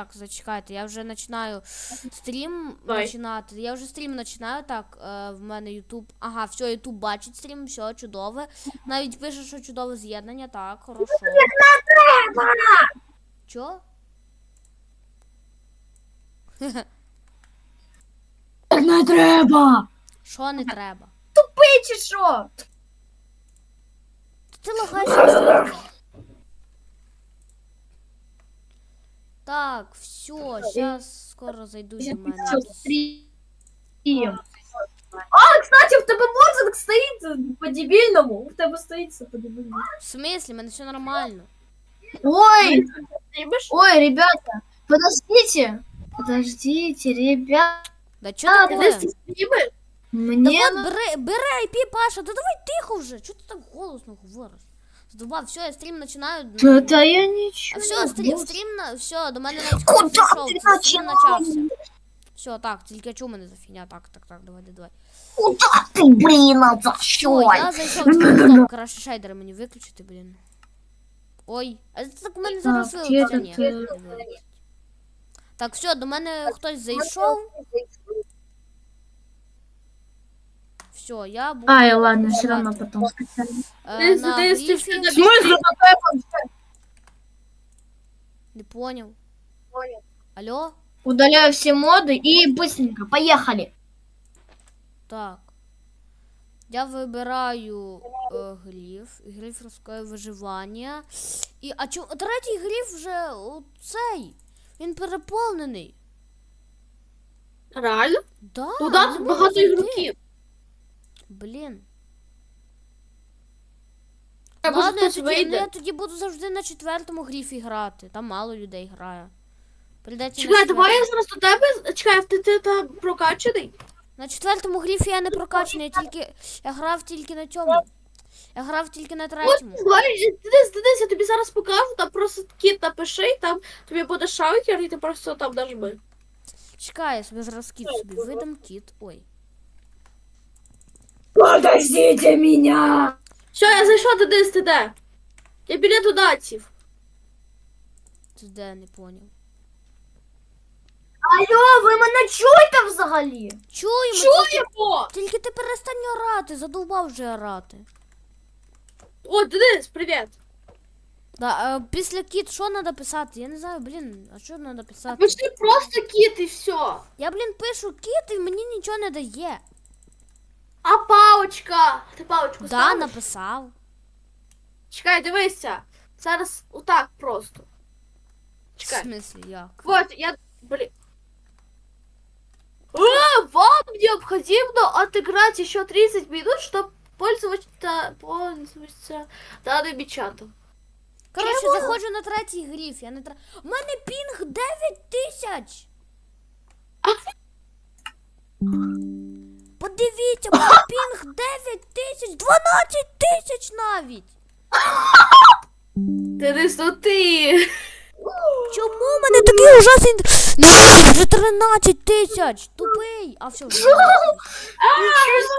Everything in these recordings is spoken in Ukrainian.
Так, зачекайте, я вже починаю стрім починати. Я вже стрім починаю. Так, е, в мене Ютуб. Ага, все, Ютуб бачить стрім, все чудове. Навіть пише, що чудове з'єднання. Так, хорошо. Чо? Не треба! Що не треба? Пий чи що? Ти лагаєш. Так, все, зараз скоро зайдуть до мене. якісь- А, кстати, в тебе мозок стоїть по-дебільному. У тебе стоїть все по-дебільному. В смислі, в мене все нормально. Ой, Стрімиш? ой, ребята, подождите. Подождите, ребят. Да чо А, Ти таке? десь стрімиш? Да Мне от бери, бери IP, Паша, да давай тихо вже. Чого ти так голосно говориш? Здобав, все, я стрім починаю. Да, да я А ничего. все, стрім, стрім на все, до мене навіть Куда хтось зайшов, ти це стрім начався. Все, так, тільки чому мене за фігня? Так, так, так, давай, давай. Куда ты, блин, за Все, що? я зайшов, тільки стоп, краще шейдери мені виключити, блін. Ой, а це так у мене зараз Так, ні. не вилучить. Так, все, до мене хтось зайшов. Все, я буду. Ай, ладно, все равно потом скачаю. Е, Ти на задаєш ці грифі. всі В смысле, Не понял. Алло? Удаляю все моды и быстренько, поехали. Так. Я вибираю е, гліф, гліф розкоє виживання. І, а чому третій гліф вже о, цей? Він переповнений. Реально? Да, Туди не тут можу багато зайти. ігроків. Блін. Я Ладно, я хтось тоді, ну, я тоді буду завжди на четвертому гліфі грати. Там мало людей грає. Прийдеться Чекай, на, давай я зараз до тебе. Чекай, ти, ти там прокачаний? на четвертому гліфі я не прокачаний, я тільки. Я грав тільки на цьому. Я грав тільки на От, третьому. давай, Денис, Денис, я тобі зараз покажу, там просто кіт напиши, і там тобі буде шаукер, і ти просто там нажми. Чекай, я собі зараз кіт собі видам кіт. Ой. Подождите меня. Все, я зайшов, Денис, ти де? Я біля додатів. Це де не поняв. Алло, ви мене чуєте взагалі? Чуємо, Чуємо! тільки ти перестань орати, задовбав вже орати. О, Денис, привіт. Да, е, після кіт що треба писати? Я не знаю, блін, а що треба писати? Пиши просто кіт і все. Я, блін, пишу кіт і мені нічого не дає. А палочка? Ти палочку Да, ставиш? написав. Чекай, дивися. Зараз отак просто. В Чекай. смислі, як? Вот, я... Блин. А, вам необходимо отыграть еще 30 минут, чтобы пользоваться, пользоваться данным чатом. Коротше, заходжу на третій гріф, я не тр... У мене пінг 9 тисяч! Подивіться, пінг 9 тисяч, 12 тисяч навіть! Денис, ну ты... Чому в мене такий ужасний... Ну, вже 13 тисяч! Тупий! А все, вже 12 тисяч.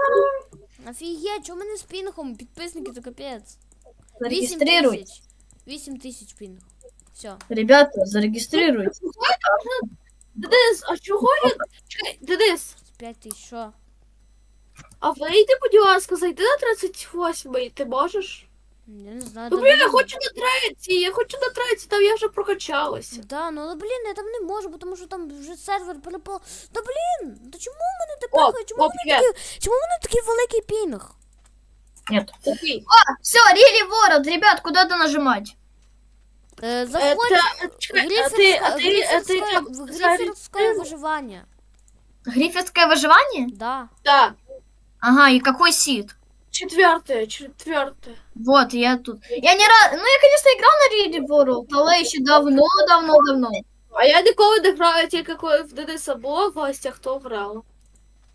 Офігеть, чому в мене з пінгом? Підписники, то капець. 8 Зарегистрируйте. тисяч. 8 тисяч пінг. Все. Ребята, зарегистрируйте. Денис, а чого я... Чекай, Денис, 5 тисяч, що? А вийди, будь ласка, зайди на 38-й, ти можеш? Я не знаю. Ну, да блін, я хочу на третій, я хочу на третій, там я вже прокачалася. Да, ну але блін, я там не можу, бо тому що там вже сервер перепал. Да блін, да чому в мене О, тепер? Чому о, в мене привіт. такий, чому в мене такий великий пінг? Нет. Окей. Все, Рили Ворот, ребят, куда-то нажимать. Е, Е, заходь та- в чекай, а ти, а ти, а ти там гриферське зареєструй? виживання. Гриффитское выживание? Да. Так, Ага, и какой сид? четвертое, четвертое. Вот, я тут. Я не раз... Ну, я, конечно, играл на Рили World, але еще давно, давно, давно. А я ніколи не граю, тільки коли в Дениса було в гостях, то грала.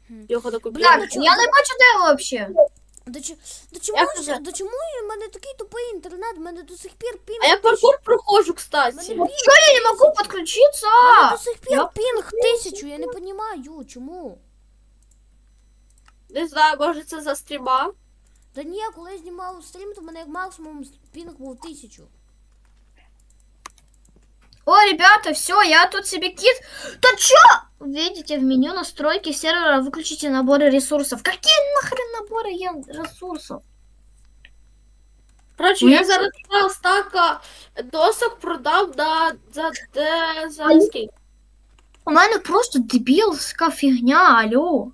Хм. Його таку Блін, Так, ну я не бачу де вообще. До, чо- до чому, Як ж- це? до чому в мене такий тупий інтернет? У мене до сих пір пінг. А я паркур проходжу, кстати. мене Что я не могу подключиться? Мене до сих пір я- пінг тисячу, я не розумію, чому. Не знаю, може це за стріма. Да ні, коли я знімав стрім, то в мене як максимум пінг був тисячу. О, ребята, все, я тут себе кит. Да чё? Видите, в меню настройки сервера выключите наборы ресурсов. Какие нахрен наборы я- ресурсов? Коротше, Ні. я зараз два стака досок продав да, за, де, за скільки? У мене просто дебілська фігня, алло.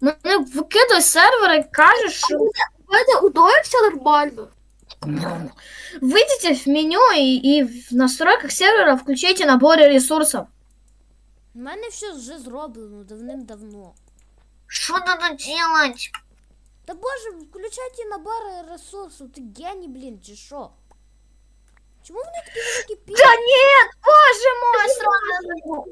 Мене викидає сервер і каже, що У мене у Дої все нормально. выйдите в меню и, и в настройках сервера включите наборы ресурсов. У мене все вже зроблено давним-давно. Что надо делать? Та боже, включайте набори ресурсів, ти геній, блін, чи що? Чому вони такі великі пі? Да нет, боже мой, сразу.